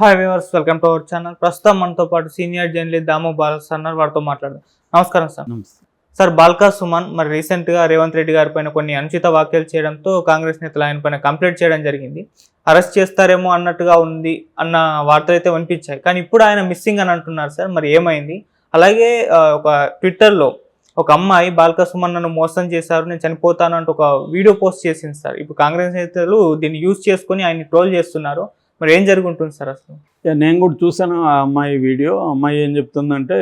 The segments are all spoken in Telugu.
Hi viewers welcome to our channel ప్రస్తుతం మనతో పాటు సీనియర్ జర్నలిస్ట్ దాము బాలస్ అన్నారు వారితో మాట్లాడదాం. నమస్కారం సార్. నమస్తే. సార్ బాల్కా సుమన్ మరి రీసెంట్గా రేవంత్ రెడ్డి గారి పైన కొన్ని అనుచిత వ్యాఖ్యలు చేయడంతో కాంగ్రెస్ నేతలు ఆయన పైన కంప్లైంట్ చేయడం జరిగింది. అరెస్ట్ చేస్తారేమో అన్నట్టుగా ఉంది అన్న వార్తలు అయితే వినిపించాయి. కానీ ఇప్పుడు ఆయన మిస్సింగ్ అని అంటున్నారు సార్. మరి ఏమైంది? అలాగే ఒక ట్విట్టర్లో ఒక అమ్మాయి బాల్కా సుమన్ నన్ను మోసం చేశారు నేను చనిపోతాను అంటూ ఒక వీడియో పోస్ట్ చేసింది సార్. ఇప్పుడు కాంగ్రెస్ నేతలు దీన్ని యూజ్ చేసుకొని ఆయన్ని ట్రోల్ చేస్తున్నారు. మరి ఏం జరుగుంటుంది సార్ అసలు? నేను కూడా చూశాను ఆ అమ్మాయి వీడియో. ఆ అమ్మాయి ఏం చెప్తుందంటే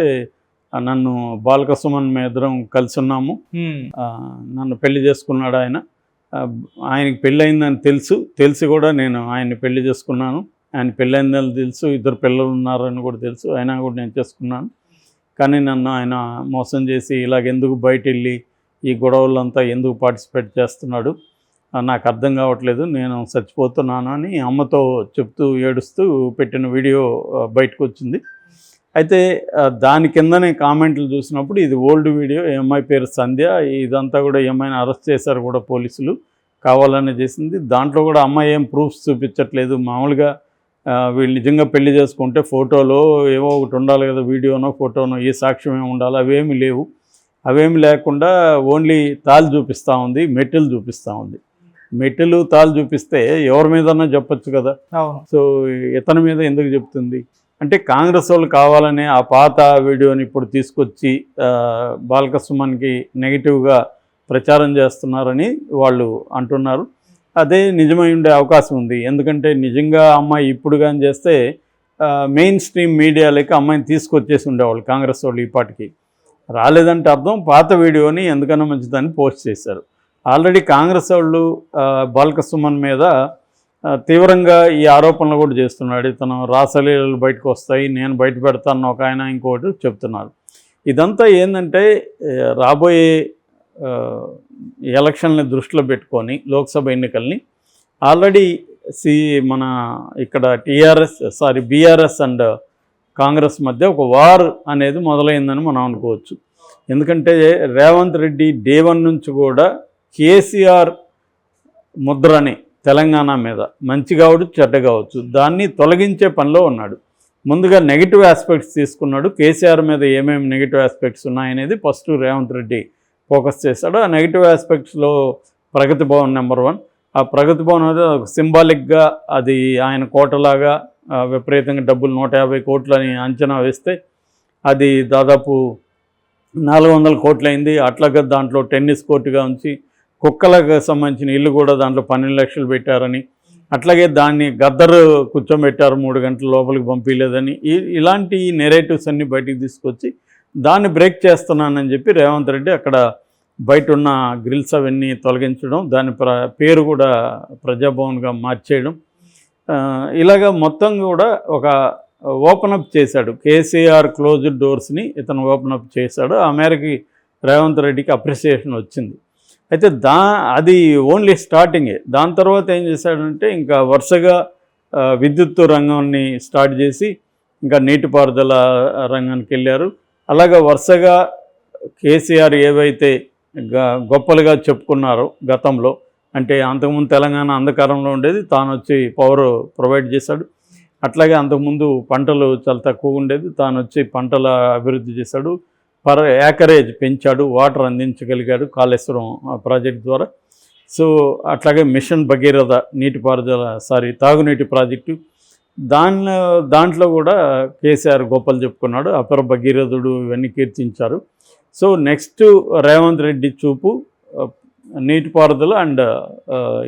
నన్ను బాలక సుమన్ మేము ఇద్దరం కలిసి ఉన్నాము. నన్ను పెళ్ళి చేసుకున్నాడు ఆయన. ఆయనకి పెళ్ళి అయిందని తెలుసు. తెలిసి కూడా నేను ఆయన్ని పెళ్ళి చేసుకున్నాను. ఆయన పెళ్ళి అయిందని తెలుసు. ఇద్దరు పిల్లలు ఉన్నారని కూడా తెలుసు. అయినా కూడా నేను చేసుకున్నాను. కానీ నన్ను ఆయన మోసం చేసి ఇలాగ ఎందుకు బయట వెళ్ళి ఈ గొడవలంతా ఎందుకు పార్టిసిపేట్ చేస్తున్నాడు? నాకు అర్థం కావట్లేదు నేను చచ్చిపోతున్నాను అని అమ్మతో చెప్తూ ఏడుస్తూ పెట్టిన వీడియో బయటకు వచ్చింది అయితే దాని కిందనే కామెంట్లు చూసినప్పుడు ఇది ఓల్డ్ వీడియో ఈ అమ్మాయి పేరు సంధ్య ఇదంతా కూడా ఏమైనా అరెస్ట్ చేశారు కూడా పోలీసులు కావాలని చేసింది. దాంట్లో కూడా అమ్మాయి ఏం ప్రూఫ్స్ చూపించట్లేదు. మామూలుగా వీళ్ళు నిజంగా పెళ్ళి చేసుకుంటే ఫోటోలో ఏవో ఒకటి ఉండాలి కదా వీడియోనో ఫోటోనో ఏ సాక్ష్యం ఏమి ఉండాలి అవేమి లేవు. అవేమి లేకుండా ఓన్లీ తాళ్ళు చూపిస్తూ ఉంది మెటల్ చూపిస్తూ ఉంది. మెట్టెలు తాళ్ళు చూపిస్తే ఎవరి మీదన్నా చెప్పొచ్చు కదా. సో ఇతని మీద ఎందుకు చెప్తుంది? అంటే కాంగ్రెస్ వాళ్ళు కావాలనే ఆ పాత వీడియోని ఇప్పుడు తీసుకొచ్చి ఆ, బాలక సుమన్కి నెగిటివ్గా ప్రచారం చేస్తున్నారని వాళ్ళు అంటున్నారు. అదే నిజమై ఉండే అవకాశం ఉంది. ఎందుకంటే నిజంగా అమ్మాయి ఇప్పుడు కానీ చేస్తే మెయిన్ స్ట్రీమ్ మీడియాలకి అమ్మాయిని తీసుకొచ్చేసి ఉండేవాళ్ళు కాంగ్రెస్ వాళ్ళు ఈ పాటికి. రాలేదంటే అర్థం పాత వీడియోని ఎందుకన్నా మంచిదని పోస్ట్ చేశారు. ఆల్రెడీ కాంగ్రెస్ వాళ్ళు ఆ, సుమన్ మీద తీవ్రంగా ఈ ఆరోపణలు కూడా చేస్తున్నాడు. ఇతను రాసలీలలు బయటకు వస్తాయి నేను బయట పెడతాను ఒక ఆయన ఇంకోటి చెప్తున్నారు. ఇదంతా ఏంటంటే రాబోయే ఎలక్షన్ని దృష్టిలో పెట్టుకొని లోక్సభ ఎన్నికల్ని ఆల్రెడీ సి మన ఇక్కడ TRS sorry BRS and Congress మధ్య ఒక వార్ అనేది మొదలైందని మనం అనుకోవచ్చు. ఎందుకంటే రేవంత్ రెడ్డి డే వన్ నుంచి కూడా కేసీఆర్ ముద్రని తెలంగాణ మీద మంచి కావచ్చు చెడ్డ కావచ్చు దాన్ని తొలగించే పనిలో ఉన్నాడు. ముందుగా నెగిటివ్ ఆస్పెక్ట్స్ తీసుకున్నాడు. కేసీఆర్ మీద ఏమేమి నెగిటివ్ ఆస్పెక్ట్స్ ఉన్నాయనేది ఫస్ట్ రేవంత్ రెడ్డి ఫోకస్ చేశాడు. ఆ నెగిటివ్ ఆస్పెక్ట్స్లో ప్రగతి భవన్ నెంబర్ వన్ ఆ ప్రగతి భవన్ అనేది ఒక సింబాలిక్గా అది ఆయన కోటలాగా ఆ, విపరీతంగా డబ్బులు నూట యాభై కోట్లని అంచనా వేస్తే అది దాదాపు నాలుగు వందల కోట్లయింది. అట్లాగే దాంట్లో టెన్నిస్ కోర్టుగా ఉంచి కుక్కలకు సంబంధించిన ఇల్లు కూడా దాంట్లో పన్నెండు లక్షలు పెట్టారని అట్లాగే దాన్ని గద్దరు కూర్చోబెట్టారు మూడు గంటల లోపలికి పంపించలేదని ఇలాంటి నెరేటివ్స్ అన్ని బయటికి తీసుకొచ్చి దాన్ని బ్రేక్ చేస్తున్నానని చెప్పి రేవంత్ రెడ్డి అక్కడ బయట ఉన్న గ్రిల్స్ అవన్నీ తొలగించడం దాని ప్ర పేరు కూడా ప్రజాభవన్గా మార్చేయడం ఇలాగ మొత్తం కూడా ఒక ఓపెన్ అప్ చేశాడు. కేసీఆర్ క్లోజ్డ్ డోర్స్ని ఇతను ఓపెన్ అప్ చేశాడు. ఆ మేరకి రేవంత్ రెడ్డికి అప్రిసియేషన్ వచ్చింది. అయితే దా అది ఓన్లీ స్టార్టింగే దాని తర్వాత ఏం చేశాడంటే ఇంకా వరుసగా విద్యుత్ రంగాన్ని స్టార్ట్ చేసి ఇంకా నీటిపారుదల రంగానికి వెళ్ళారు. అలాగే వరుసగా కేసీఆర్ ఏవైతే గ- గొప్పలుగా చెప్పుకున్నారో గతంలో అంటే అంతకుముందు తెలంగాణ అంధకారంలో ఉండేది తాను వచ్చి పవర్ ప్రొవైడ్ చేశాడు. అట్లాగే అంతకుముందు పంటలు చాలా తక్కువ ఉండేది తాను వచ్చి పంటల అభివృద్ధి చేశాడు. పర్ యాకరేజ్ పెంచాడు వాటర్ అందించగలిగాడు కాళేశ్వరం ఆ ప్రాజెక్ట్ ద్వారా. సో అట్లాగే మిషన్ భగీరథ నీటిపారుదల సారీ తాగునీటి ప్రాజెక్టు. దానిలో దాంట్లో కూడా కేసీఆర్ గోపాల్ చెప్పుకున్నాడు అపర భగీరథుడు ఇవన్నీ కీర్తించారు. సో నెక్స్ట్ రేవంత్ రెడ్డి చూపు నీటిపారుదల and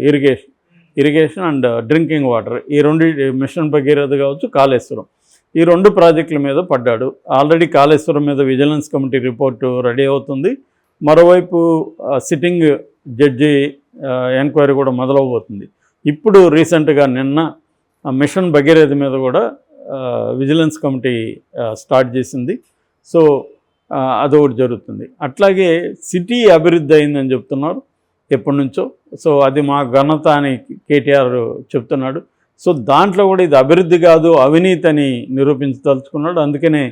irrigation irrigation and drinking water. ఈ రెండు మిషన్ భగీరథ కావచ్చు కాళేశ్వరం. ఈ రెండు ప్రాజెక్టుల మీద పడ్డాడు. ఆల్రెడీ కాళేశ్వరం మీద విజిలెన్స్ కమిటీ రిపోర్టు రెడీ అవుతుంది. మరోవైపు సిట్టింగ్ జడ్జి ఎంక్వైరీ కూడా మొదలవబోతుంది. ఇప్పుడు రీసెంట్గా నిన్న మిషన్ భగీరథ మీద కూడా విజిలెన్స్ కమిటీ స్టార్ట్ చేసింది. సో అది అదొకటి జరుగుతుంది. అట్లాగే సిటీ అభివృద్ధి అయిందని చెప్తున్నారు ఎప్పటి నుంచో. సో అది మా ఘనత అని కేటీఆర్ చెప్తున్నాడు. సో దాంట్లో కూడా ఇది అభివృద్ధి కాదు అవినీతి అని నిరూపించదలుచుకున్నాడు. అందుకనే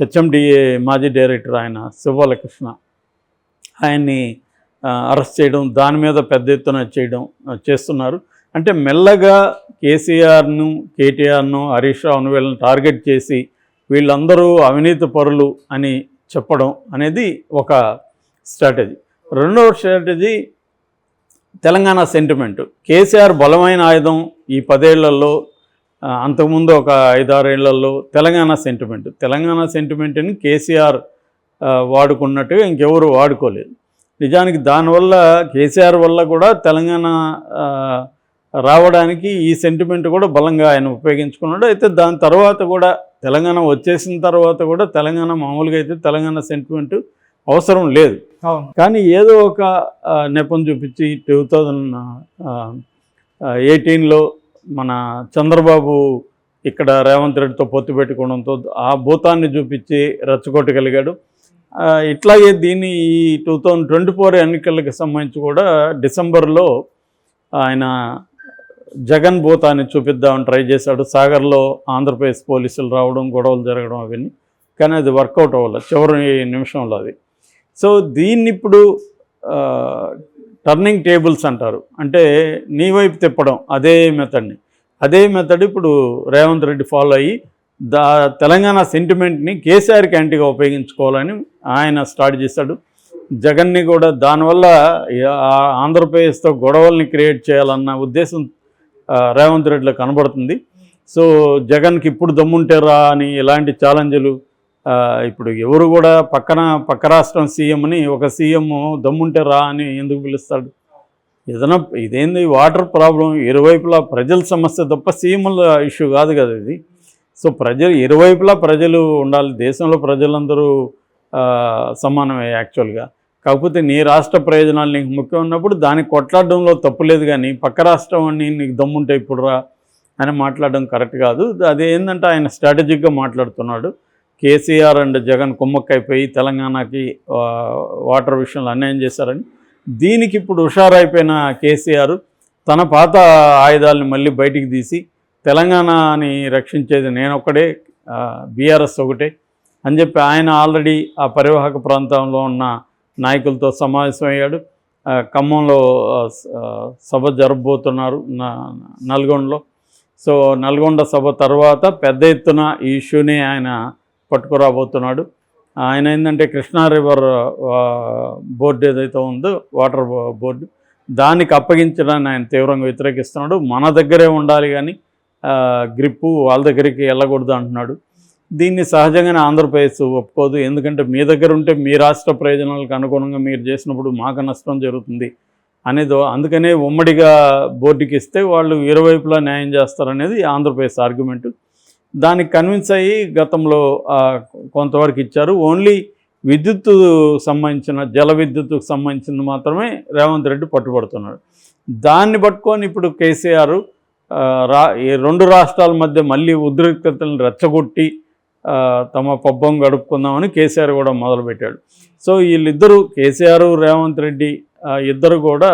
హెచ్ఎండిఏ మాజీ డైరెక్టర్ ఆయన శివబాలకృష్ణ ఆయన్ని అరెస్ట్ చేయడం దాని మీద పెద్ద ఎత్తున చేయడం చేస్తున్నారు. అంటే మెల్లగా కేసీఆర్ను కేటీఆర్ను హరీష్ రావును వీళ్ళని టార్గెట్ చేసి వీళ్ళందరూ అవినీతి పరులు అని చెప్పడం అనేది ఒక స్ట్రాటజీ. రెండవ స్ట్రాటజీ తెలంగాణ సెంటిమెంట్. కేసీఆర్ బలమైన ఆయుధం ఈ పదేళ్ళలో అంతకుముందు ఒక ఐదారేళ్ళలో తెలంగాణ సెంటిమెంట్. తెలంగాణ సెంటిమెంట్ని కేసీఆర్ వాడుకున్నట్టుగా ఇంకెవరు వాడుకోలేదు. నిజానికి దానివల్ల కేసీఆర్ వల్ల కూడా తెలంగాణ రావడానికి ఈ సెంటిమెంట్ కూడా బలంగా ఆయన ఉపయోగించుకున్నాడు. అయితే దాని తర్వాత కూడా తెలంగాణ వచ్చేసిన తర్వాత కూడా తెలంగాణ మామూలుగా అయితే తెలంగాణ సెంటిమెంట్ అవసరం లేదు. కానీ ఏదో ఒక నెపం చూపించి టూ థౌజండ్ ఎయిటీన్లో మన చంద్రబాబు ఇక్కడ రేవంత్ రెడ్డితో పొత్తు పెట్టుకోవడంతో ఆ భూతాన్ని చూపించి రెచ్చగొట్టగలిగాడు. ఇట్లాగే దీన్ని ఈ టూ థౌజండ్ ట్వంటీ ఫోర్ ఎన్నికలకు సంబంధించి కూడా డిసెంబర్లో ఆయన జగన్ భూతాన్ని చూపిద్దామని ట్రై చేశాడు. సాగర్లో ఆంధ్రప్రదేశ్ పోలీసులు రావడం గొడవలు జరగడం అవన్నీ. కానీ అది వర్కౌట్ అవ్వాలి చివరి నిమిషంలో అది. సో దీన్ని ఇప్పుడు టర్నింగ్ టేబుల్స్ అంటారు. అంటే నీ వైపు తిప్పడం అదే మెథడ్ని. అదే మెథడ్ ఇప్పుడు రేవంత్ రెడ్డి ఫాలో అయ్యి దా తెలంగాణ సెంటిమెంట్ని కేసీఆర్కి యాంటీగా ఉపయోగించుకోవాలని ఆయన స్టార్ట్ చేశాడు. జగన్ని కూడా దానివల్ల ఆ ఆంధ్రప్రదేశ్తో గొడవల్ని క్రియేట్ చేయాలన్న ఉద్దేశం రేవంత్ రెడ్డిలో కనబడుతుంది. సో జగన్కి ఇప్పుడు దమ్ముంటే రా అని ఇలాంటి ఛాలెంజ్లు ఇప్పుడు ఎవరు కూడా పక్కన పక్క రాష్ట్రం సీఎంని ఒక సీఎం దమ్ముంటే రా అని ఎందుకు పిలుస్తాడు? ఏదైనా ఇదేంది వాటర్ ప్రాబ్లం? ఇరువైపులా ప్రజల సమస్య తప్ప సీఎంల ఇష్యూ కాదు కదా ఇది. సో ప్రజలు ఇరువైపులా ప్రజలు ఉండాలి. దేశంలో ప్రజలందరూ సమానమే యాక్చువల్గా. కాకపోతే నీ రాష్ట్ర ప్రయోజనాలు నీకు ముఖ్యం ఉన్నప్పుడు దాన్ని కొట్లాడడంలో తప్పులేదు కానీ పక్క రాష్ట్రం అని నీకు దమ్ముంటే ఇప్పుడు రా అని మాట్లాడడం కరెక్ట్ కాదు. అది ఏంటంటే ఆయన స్ట్రాటజిక్గా మాట్లాడుతున్నాడు. కేసీఆర్ అండ్ జగన్ కుమ్మక్కైపోయి తెలంగాణకి వాటర్ విషయంలో అన్యాయం చేశారని. దీనికి ఇప్పుడు హుషారైపోయిన కేసీఆర్ తన పాత ఆయుధాలను మళ్ళీ బయటికి తీసి తెలంగాణని రక్షించేది నేనొక్కడే బీఆర్ఎస్ ఒకటే అని చెప్పి ఆయన ఆల్రెడీ ఆ పరివాహక ప్రాంతంలో ఉన్న నాయకులతో సమావేశమయ్యాడు. ఖమ్మంలో స- సభ జరగబోతున్నారు నల్గొండలో. సో నల్గొండ సభ తర్వాత పెద్ద ఎత్తున ఈ ఇష్యూని ఆయన పట్టుకురాబోతున్నాడు. ఆయన ఏంటంటే కృష్ణా రివర్ బోర్డు ఏదైతే ఉందో వాటర్ బోర్డు దానికి అప్పగించడాన్ని ఆయన తీవ్రంగా వ్యతిరేకిస్తున్నాడు. మన దగ్గరే ఉండాలి కానీ గ్రిప్పు వాళ్ళ దగ్గరికి వెళ్ళకూడదు అంటున్నాడు. దీన్ని సహజంగానే ఆంధ్రప్రదేశ్ ఒప్పుకోదు. ఎందుకంటే మీ దగ్గర ఉంటే మీ రాష్ట్ర ప్రయోజనాలకు అనుగుణంగా మీరు చేసినప్పుడు మాకు నష్టం జరుగుతుంది అనేది అందుకనే ఉమ్మడిగా బోర్డుకి ఇస్తే వాళ్ళు ఇరువైపులా న్యాయం చేస్తారనేది ఆంధ్రప్రదేశ్ ఆర్గ్యుమెంటు దానికి కన్విన్స్ అయ్యి గతంలో కొంతవరకు ఇచ్చారు. ఓన్లీ విద్యుత్ సంబంధించిన జల విద్యుత్తుకు సంబంధించిన మాత్రమే రేవంత్ రెడ్డి పట్టుబడుతున్నాడు. దాన్ని పట్టుకొని ఇప్పుడు కేసీఆర్ రా ఈ రెండు రాష్ట్రాల మధ్య మళ్ళీ ఉద్రిక్తతలను రెచ్చగొట్టి తమ పబ్బం గడుపుకుందామని కేసీఆర్ కూడా మొదలుపెట్టాడు. సో వీళ్ళిద్దరూ కేసీఆర్ రేవంత్ రెడ్డి ఇద్దరు కూడా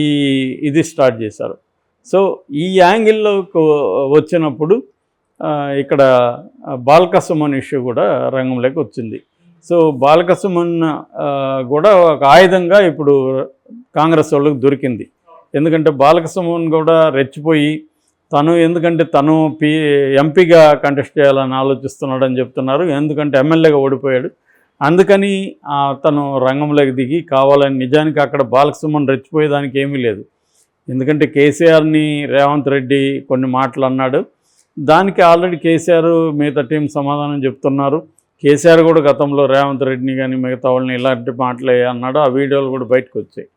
ఈ ఇది స్టార్ట్ చేశారు. సో ఈ యాంగిల్లో వచ్చినప్పుడు ఇక్కడ బాలకసుమన్ ఇష్యూ కూడా రంగంలోకి వచ్చింది. సో బాలకసుమన్ కూడా ఒక ఆయుధంగా ఇప్పుడు కాంగ్రెస్ వాళ్ళకి దొరికింది. ఎందుకంటే బాలకసుమన్ కూడా రెచ్చిపోయి తను ఎందుకంటే తను పి ఎంపీగా కంటెస్ట్ చేయాలని ఆలోచిస్తున్నాడని చెప్తున్నారు. ఎందుకంటే ఎమ్మెల్యేగా ఓడిపోయాడు. అందుకని తను రంగంలోకి దిగి కావాలని నిజానికి అక్కడ బాలకసుమన్ రెచ్చిపోయేదానికి ఏమీ లేదు. ఎందుకంటే కేసీఆర్ని రేవంత్ రెడ్డి కొన్ని మాటలు అన్నాడు. దానికి ఆల్రెడీ కేసీఆర్ మిగతా టీం సమాధానం చెప్తున్నారు. కేసీఆర్ కూడా గతంలో రేవంత్ రెడ్డిని కానీ మిగతా వాళ్ళని ఇలాంటి మాటలే అన్నాడు. ఆ వీడియోలు కూడా బయటకు వచ్చాయి.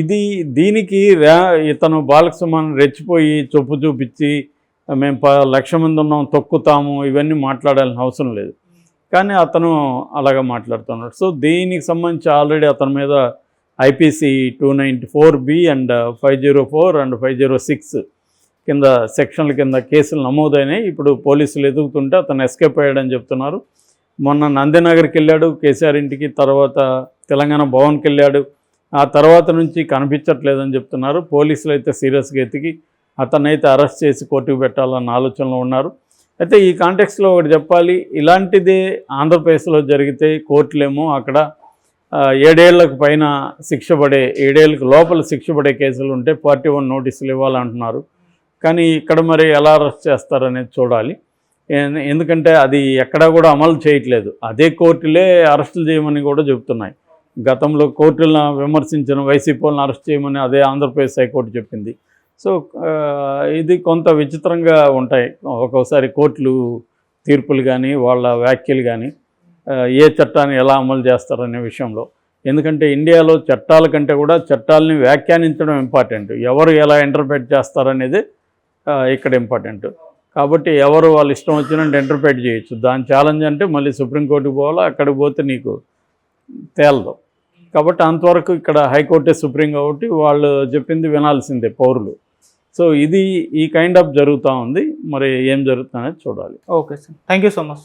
ఇది దీనికి రే ఇతను బాలకృష్ణ రెచ్చిపోయి చొప్పు చూపించి మేము ప లక్ష మంది ఉన్నాం తొక్కుతాము ఇవన్నీ మాట్లాడాల్సిన అవసరం లేదు. కానీ అతను అలాగా మాట్లాడుతున్నాడు. సో దీనికి సంబంధించి ఆల్రెడీ అతని మీద IPC two ninety four B and five zero four and five zero six కింద సెక్షన్ల కింద కేసులు నమోదైనాయి. ఇప్పుడు పోలీసులు ఎదుగుతుంటే అతను ఎస్కేప్ అయ్యాడని చెప్తున్నారు. మొన్న నందినగర్కి వెళ్ళాడు కేసీఆర్ ఇంటికి తర్వాత తెలంగాణ భవన్కి వెళ్ళాడు. ఆ తర్వాత నుంచి కనిపించట్లేదని చెప్తున్నారు. పోలీసులు అయితే సీరియస్గా ఎతికి అతనైతే అరెస్ట్ చేసి కోర్టుకు పెట్టాలన్న ఆలోచనలో ఉన్నారు. అయితే ఈ కాంటెక్స్లో ఒకటి చెప్పాలి ఇలాంటిదే ఆంధ్రప్రదేశ్లో జరిగితే కోర్టులేమో అక్కడ ఏడేళ్ళకు పైన శిక్ష పడే ఏడేళ్ళకు లోపల శిక్ష పడే కేసులు ఉంటే పార్టీ వన్ నోటీసులు ఇవ్వాలంటున్నారు. కానీ ఇక్కడ మరి ఎలా అరెస్ట్ చేస్తారనేది చూడాలి. ఎందుకంటే అది ఎక్కడా కూడా అమలు చేయట్లేదు. అదే కోర్టులే అరెస్టులు చేయమని కూడా చెబుతున్నాయి. గతంలో కోర్టులను విమర్శించిన వైసీపీ వాళ్ళని అరెస్ట్ చేయమని అదే ఆంధ్రప్రదేశ్ హైకోర్టు చెప్పింది. సో ఇది కొంత విచిత్రంగా ఉంటాయి. ఒక్కోసారి కోర్టులు తీర్పులు కానీ వాళ్ళ వ్యాఖ్యలు కానీ ఏ చట్టాన్ని ఎలా అమలు చేస్తారనే విషయంలో. ఎందుకంటే ఇండియాలో చట్టాల కంటే కూడా చట్టాలని వ్యాఖ్యానించడం ఇంపార్టెంట్ ఎవరు ఎలా ఇంటర్ప్రిట్ చేస్తారనేది ఇక్కడ ఇంపార్టెంట్ కాబట్టి ఎవరు వాళ్ళు ఇష్టం వచ్చినట్టు ఇంటర్ప్రిట్ చేయొచ్చు. దాని ఛాలెంజ్ అంటే మళ్ళీ సుప్రీంకోర్టుకు పోవాలా అక్కడికి పోతే నీకు తేలదు. కాబట్టి అంతవరకు ఇక్కడ హైకోర్టే సుప్రీం కాబట్టి వాళ్ళు చెప్పింది వినాల్సిందే పౌరులు. సో ఇది ఈ కైండ్ ఆఫ్ జరుగుతూ ఉంది. మరి ఏం జరుగుతుందనేది చూడాలి. Okay sir thank you so much